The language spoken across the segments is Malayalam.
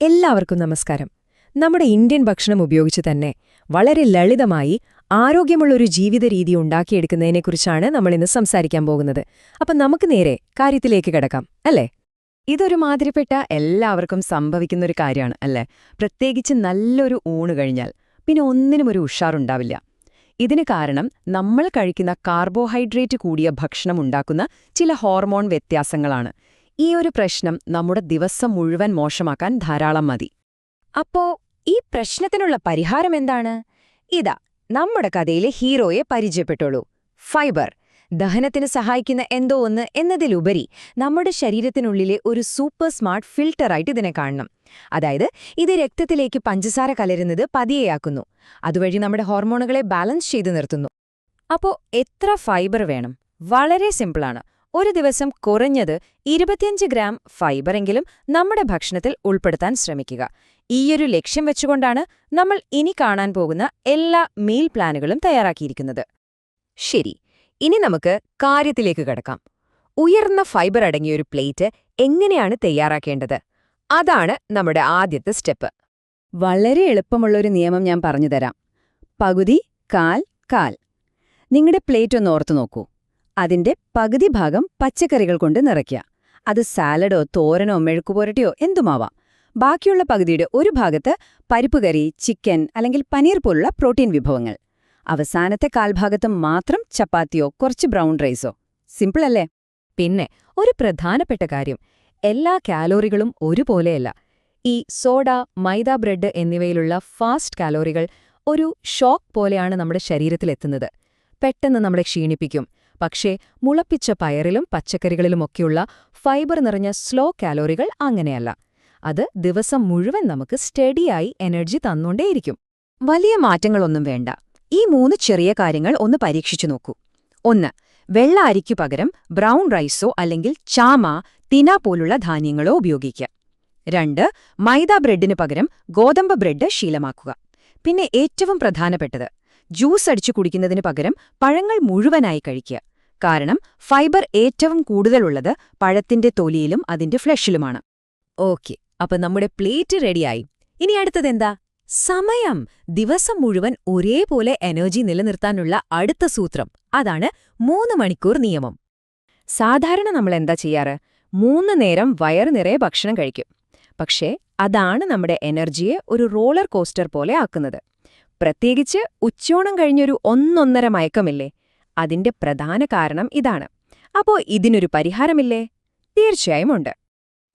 എല്ലാവർക്കും നമസ്കാരം. നമ്മുടെ ഇന്ത്യൻ ഭക്ഷണം ഉപയോഗിച്ച് തന്നെ വളരെ ലളിതമായി ആരോഗ്യമുള്ളൊരു ജീവിത രീതി ഉണ്ടാക്കിയെടുക്കുന്നതിനെക്കുറിച്ചാണ് നമ്മൾ ഇന്ന് സംസാരിക്കാൻ പോകുന്നത്. അപ്പം നമുക്ക് നേരെ കാര്യത്തിലേക്ക് കിടക്കാം അല്ലേ? ഇതൊരു മാതിരിപ്പെട്ട എല്ലാവർക്കും സംഭവിക്കുന്നൊരു കാര്യമാണ് അല്ലേ? പ്രത്യേകിച്ച് നല്ലൊരു ഊണ് കഴിഞ്ഞാൽ പിന്നെ ഒന്നിനും ഒരു ഉഷാറുണ്ടാവില്ല. ഇതിന് കാരണം നമ്മൾ കഴിക്കുന്ന കാർബോഹൈഡ്രേറ്റ് കൂടിയ ഭക്ഷണം ഉണ്ടാക്കുന്ന ചില ഹോർമോൺ വ്യത്യാസങ്ങളാണ്. ഈ ഒരു പ്രശ്നം നമ്മുടെ ദിവസം മുഴുവൻ മോശമാക്കാൻ ധാരാളം മതി. അപ്പോ ഈ പ്രശ്നത്തിനുള്ള പരിഹാരം എന്താണ്? ഇതാ നമ്മുടെ കഥയിലെ ഹീറോയെ പരിചയപ്പെട്ടുള്ളൂ ഫൈബർ ദഹനത്തിന് സഹായിക്കുന്ന എന്തോ ഒന്ന് എന്നതിലുപരി നമ്മുടെ ശരീരത്തിനുള്ളിലെ ഒരു സൂപ്പർ സ്മാർട്ട് ഫിൽട്ടറായിട്ട് ഇതിനെ കാണണം. അതായത് ഇത് രക്തത്തിലേക്ക് പഞ്ചസാര കലരുന്നത് പതിയെയാക്കുന്നു. അതുവഴി നമ്മുടെ ഹോർമോണുകളെ ബാലൻസ് ചെയ്തു നിർത്തുന്നു. അപ്പോ എത്ര ഫൈബർ വേണം? വളരെ സിമ്പിളാണ്. ഒരു ദിവസം കുറഞ്ഞത് ഇരുപത്തിയഞ്ച് ഗ്രാം ഫൈബറെങ്കിലും നമ്മുടെ ഭക്ഷണത്തിൽ ഉൾപ്പെടുത്താൻ ശ്രമിക്കുക. ഈയൊരു ലക്ഷ്യം വെച്ചുകൊണ്ടാണ് നമ്മൾ ഇനി കാണാൻ പോകുന്ന എല്ലാ മീൽ പ്ലാനുകളും തയ്യാറാക്കിയിരിക്കുന്നത്. ശരി ഇനി നമുക്ക് കാര്യത്തിലേക്ക് കടക്കാം. ഉയർന്ന ഫൈബർ അടങ്ങിയൊരു പ്ലേറ്റ് എങ്ങനെയാണ് തയ്യാറാക്കേണ്ടത്? അതാണ് നമ്മുടെ ആദ്യത്തെ സ്റ്റെപ്പ്. വളരെ എളുപ്പമുള്ളൊരു നിയമം ഞാൻ പറഞ്ഞുതരാം പകുതി കാൽ കാൽ. നിങ്ങളുടെ പ്ലേറ്റ് ഒന്ന് ഓർത്തു നോക്കൂ. അതിന്റെ പകുതി ഭാഗം പച്ചക്കറികൾ കൊണ്ട് നിറയ്ക്കുക. അത് സാലഡോ തോരനോ മെഴുക്കുപുരട്ടിയോ എന്തുമാവാം. ബാക്കിയുള്ള പകുതിയുടെ ഒരു ഭാഗത്ത് പരിപ്പുകറി ചിക്കൻ അല്ലെങ്കിൽ പനീർ പോലുള്ള പ്രോട്ടീൻ വിഭവങ്ങൾ. അവസാനത്തെ കാൽഭാഗത്ത് മാത്രം ചപ്പാത്തിയോ കുറച്ച് ബ്രൗൺ റൈസോ. സിമ്പിൾ അല്ലേ? പിന്നെ ഒരു പ്രധാനപ്പെട്ട കാര്യം. എല്ലാ കാലോറികളും ഒരുപോലെയല്ല. ഈ സോഡ മൈദ ബ്രെഡ് എന്നിവയിലുള്ള ഫാസ്റ്റ് കാലോറികൾ ഒരു ഷോക്ക് പോലെയാണ് നമ്മുടെ ശരീരത്തിലെത്തുന്നത്. പെട്ടെന്ന് നമ്മളെ ക്ഷീണിപ്പിക്കും. പക്ഷേ മുളപ്പിച്ച പയറിലും പച്ചക്കറികളിലുമൊക്കെയുള്ള ഫൈബർ നിറഞ്ഞ സ്ലോ കാലോറികൾ അങ്ങനെയല്ല. അത് ദിവസം മുഴുവൻ നമുക്ക് സ്റ്റഡിയായി എനർജി തന്നുകൊണ്ടേയിരിക്കും വലിയ മാറ്റങ്ങളൊന്നും വേണ്ട. ഈ മൂന്ന് ചെറിയ കാര്യങ്ങൾ ഒന്ന് പരീക്ഷിച്ചു നോക്കൂ. ഒന്ന് വെള്ള അരിക്കു പകരം ബ്രൗൺ റൈസോ അല്ലെങ്കിൽ ചാമ തിന പോലുള്ള ധാന്യങ്ങളോ ഉപയോഗിക്കുക. രണ്ട് മൈദ ബ്രെഡിന് പകരം ഗോതമ്പ് ബ്രെഡ് ശീലമാക്കുക. പിന്നെ ഏറ്റവും പ്രധാനപ്പെട്ടത് ജ്യൂസ് അടിച്ചു കുടിക്കുന്നതിന് പകരം പഴങ്ങൾ മുഴുവനായി കഴിക്കുക. കാരണം ഫൈബർ ഏറ്റവും കൂടുതലുള്ളത് പഴത്തിന്റെ തൊലിയിലും അതിന്റെ ഫ്ലഷിലുമാണ്. ഓക്കെ അപ്പൊ നമ്മുടെ പ്ലേറ്റ് റെഡിയായി. ഇനി അടുത്തതെന്താ സമയം. ദിവസം മുഴുവൻ ഒരേപോലെ എനർജി നിലനിർത്താനുള്ള അടുത്ത സൂത്രം. അതാണ് മൂന്ന് മണിക്കൂർ നിയമം. സാധാരണ നമ്മൾ എന്താ ചെയ്യാറ്? മൂന്ന് നേരം വയറ് നിറയെ ഭക്ഷണം കഴിക്കും. പക്ഷേ അതാണ് നമ്മുടെ എനർജിയെ ഒരു റോളർ കോസ്റ്റർ പോലെ ആക്കുന്നത്. പ്രത്യേകിച്ച് ഉച്ചോണം കഴിഞ്ഞൊരു ഒന്നൊന്നര മയക്കമില്ലേ? അതിന്റെ പ്രധാന കാരണം ഇതാണ്. അപ്പോ ഇതിനൊരു പരിഹാരമില്ലേ? തീർച്ചയായും ഉണ്ട്.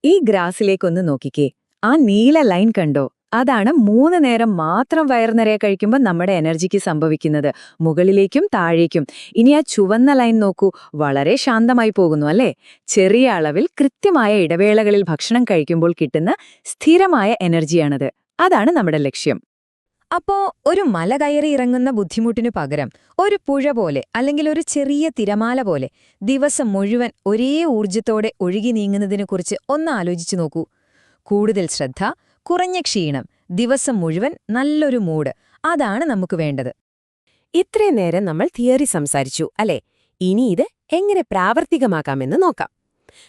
ഈ ഗ്രാസിലേക്കൊന്ന് നോക്കിക്കേ. ആ നീല ലൈൻ കണ്ടോ? അതാണ് മൂന്ന് നേരം മാത്രം വയറുനിറയെ കഴിക്കുമ്പോൾ നമ്മുടെ എനർജിക്ക് സംഭവിക്കുന്നത്. മുകളിലേക്കും താഴേക്കും. ഇനി ആ ചുവന്ന ലൈൻ നോക്കൂ. വളരെ ശാന്തമായി പോകുന്നു അല്ലേ? ചെറിയ അളവിൽ കൃത്യമായ ഇടവേളകളിൽ ഭക്ഷണം കഴിക്കുമ്പോൾ കിട്ടുന്ന സ്ഥിരമായ എനർജിയാണത്. അതാണ് നമ്മുടെ ലക്ഷ്യം. അപ്പോ ഒരു മല കയറി ഇറങ്ങുന്ന ബുദ്ധിമുട്ടിനു പകരം ഒരു പുഴ പോലെ അല്ലെങ്കിൽ ഒരു ചെറിയ തിരമാല പോലെ ദിവസം മുഴുവൻ ഒരേ ഊർജത്തോടെ ഒഴുകി നീങ്ങുന്നതിനെക്കുറിച്ച് ഒന്ന് ആലോചിച്ചു നോക്കൂ. കൂടുതൽ ശ്രദ്ധ കുറഞ്ഞ ക്ഷീണം ദിവസം മുഴുവൻ നല്ലൊരു മൂഡ് അതാണ് നമുക്ക് വേണ്ടത്. ഇത്രയും നേരം നമ്മൾ തിയറി സംസാരിച്ചു അല്ലേ? ഇനി ഇത് എങ്ങനെ പ്രാവർത്തികമാക്കാമെന്ന് നോക്കാം.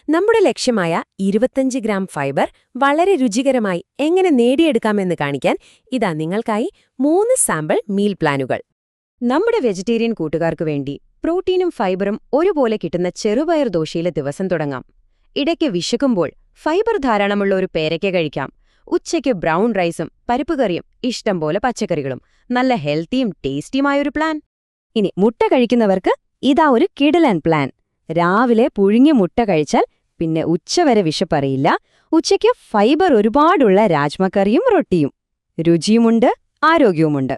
നമ്മുടെ ലക്ഷ്യമായ ഇരുപത്തഞ്ച് ഗ്രാം ഫൈബർ വളരെ രുചികരമായി എങ്ങനെ നേടിയെടുക്കാമെന്ന് കാണിക്കാൻ ഇതാ നിങ്ങൾക്കായി മൂന്ന് സാമ്പിൾ മീൽ പ്ലാനുകൾ. നമ്മുടെ വെജിറ്റേറിയൻ കൂട്ടുകാർക്ക് വേണ്ടി പ്രോട്ടീനും ഫൈബറും ഒരുപോലെ കിട്ടുന്ന ചെറുപയർ ദോശയിലെ ദിവസം തുടങ്ങാം. ഇടയ്ക്ക് വിശക്കുമ്പോൾ ഫൈബർ ധാരാളമുള്ള ഒരു പേരയ്ക്ക കഴിക്കാം. ഉച്ചയ്ക്ക് ബ്രൗൺ റൈസും പരിപ്പുകറിയും ഇഷ്ടം പോലെ പച്ചക്കറികളും. നല്ല ഹെൽത്തിയും ടേസ്റ്റിയുമായൊരു പ്ലാൻ. ഇനി മുട്ട കഴിക്കുന്നവർക്ക് ഇതാ ഒരു കിടലൻ പ്ലാൻ. രാവിലെ പുഴുങ്ങി മുട്ട കഴിച്ചാൽ പിന്നെ ഉച്ചവരെ വിശപ്പറിയില്ല. ഉച്ചയ്ക്ക് ഫൈബർ ഒരുപാടുള്ള രാജ്മക്കറിയും റൊട്ടിയും. രുചിയുമുണ്ട് ആരോഗ്യവുമുണ്ട്.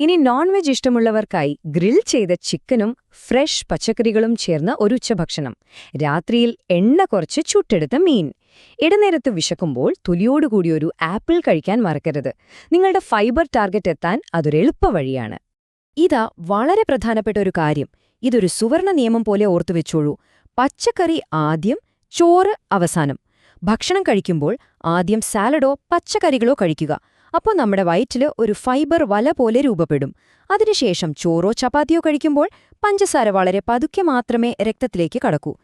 ഇനി നോൺ വെജ് ഇഷ്ടമുള്ളവർക്കായി ഗ്രിൽ ചെയ്ത ചിക്കനും ഫ്രഷ് പച്ചക്കറികളും ചേർന്ന ഒരു ഉച്ചഭക്ഷണം. രാത്രിയിൽ എണ്ണ കുറച്ച് ചുട്ടെടുത്ത മീൻ. ഇടനേരത്ത് വിശക്കുമ്പോൾ തൊലിയോടുകൂടിയൊരു ആപ്പിൾ കഴിക്കാൻ മറക്കരുത്. നിങ്ങളുടെ ഫൈബർ ടാർഗറ്റ് എത്താൻ അതൊരു എളുപ്പ വഴിയാണ് ഇതാ വളരെ പ്രധാനപ്പെട്ട ഒരു കാര്യം. ഇതൊരു സുവർണ നിയമം പോലെ ഓർത്തുവെച്ചോളൂ പച്ചക്കറി ആദ്യം ചോറ് അവസാനം. ഭക്ഷണം കഴിക്കുമ്പോൾ ആദ്യം സാലഡോ പച്ചക്കറികളോ കഴിക്കുക. അപ്പോൾ നമ്മുടെ വയറ്റിൽ ഒരു ഫൈബർ വല പോലെ രൂപപ്പെടും. അതിനുശേഷം ചോറോ ചപ്പാത്തിയോ കഴിക്കുമ്പോൾ പഞ്ചസാര വളരെ പതുക്കെ മാത്രമേ രക്തത്തിലേക്ക് കടക്കൂ.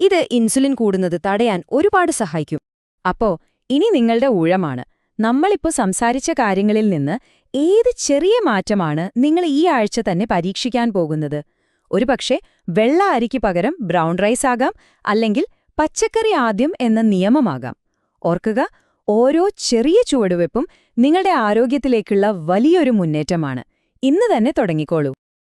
ഇത് ഇൻസുലിൻ കൂടുന്നത് തടയാൻ ഒരുപാട് സഹായിക്കും. അപ്പോ ഇനി നിങ്ങളുടെ ഊഴമാണ്. നമ്മളിപ്പോൾ സംസാരിച്ച കാര്യങ്ങളിൽ നിന്ന് ഏത് ചെറിയ മാറ്റമാണ് നിങ്ങൾ ഈ ആഴ്ച തന്നെ പരീക്ഷിക്കാൻ പോകുന്നത്? ഒരുപക്ഷെ വെള്ള അരിക്ക് പകരം ബ്രൗൺ റൈസ് ആകാം അല്ലെങ്കിൽ പച്ചക്കറി ആദ്യം എന്ന നിയമമാകാം. ഓർക്കുക ഓരോ ചെറിയ ചുവടുവെപ്പും നിങ്ങളുടെ ആരോഗ്യത്തിലേക്കുള്ള വലിയൊരു മുന്നേറ്റമാണ്. ഇന്ന് തന്നെ തുടങ്ങിക്കോളൂ.